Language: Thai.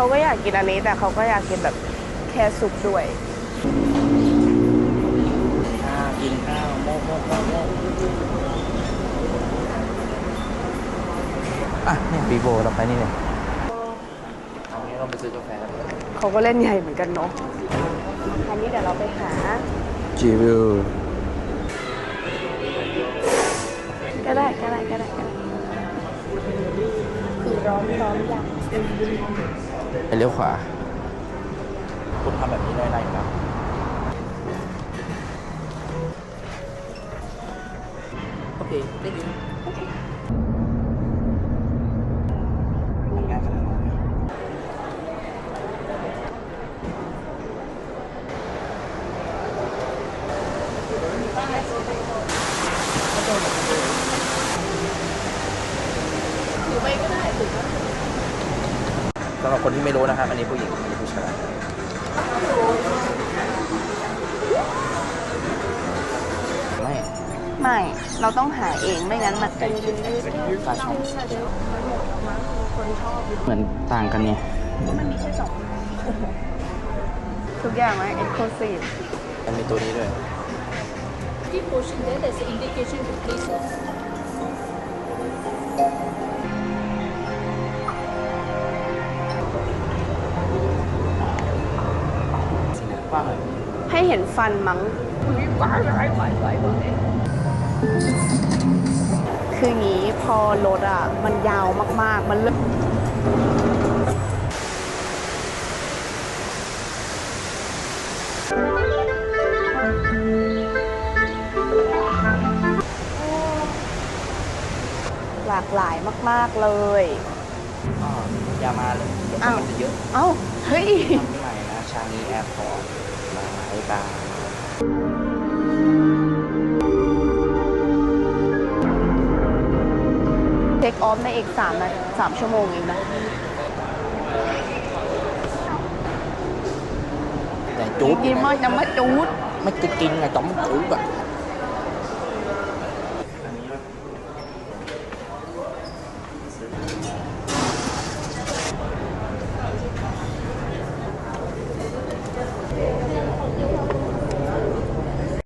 เขาก็อยากกินอันนี้ แต่เขาก็อยากกินแบบแค่ซุปด้วยข้าวกินข้าวโมกโมกโมกโมกอะเนี่ยปีโบเราไปนี่เลยเอางี้เราไปซื้อกาแฟแล้วเขาก็เล่นใหญ่เหมือนกันเนาะอันนี้เดี๋ยวเราไปหาจีวิวก็ได้ก็ได้ก็ได้ก็ได้คือร้อมร้อมอยาก ไปเลี้ยวขวา คุณทำแบบนี้ได้ไหมครับโอเค ได้ยินง่ายขนาดนั้น ถือไปก็ได้ถือ สำหรับคนที่ไม่รู้นะครับอันนี้ผู้หญิงอันนี้ผู้ชายไม่ไม่ เราต้องหาเองไม่งั้นมันจะยืดฟาชั่นเหมือนต่างกันไงมันมีแค่สองทุกอย่างไหมเอ็กซ์คลูซีฟมันมีตัวนี้ด้วย Deep portion there, there's an indication to places. ให้เห็นฟันมั้ง คืองี้พอรถอะ มันยาวมากๆ มันเริ่มหลากหลายมากๆเลย อย่ามาเลยเดี๋ยวมันจะเยอะ เอ้า เฮ้ย ทำที่ใหม่นะชางีแอร์พอร์ต บางไอ้บางเทคออฟในอีก3นาสามชั่วโมงเองนะแต่จูดกินมากจะมาจู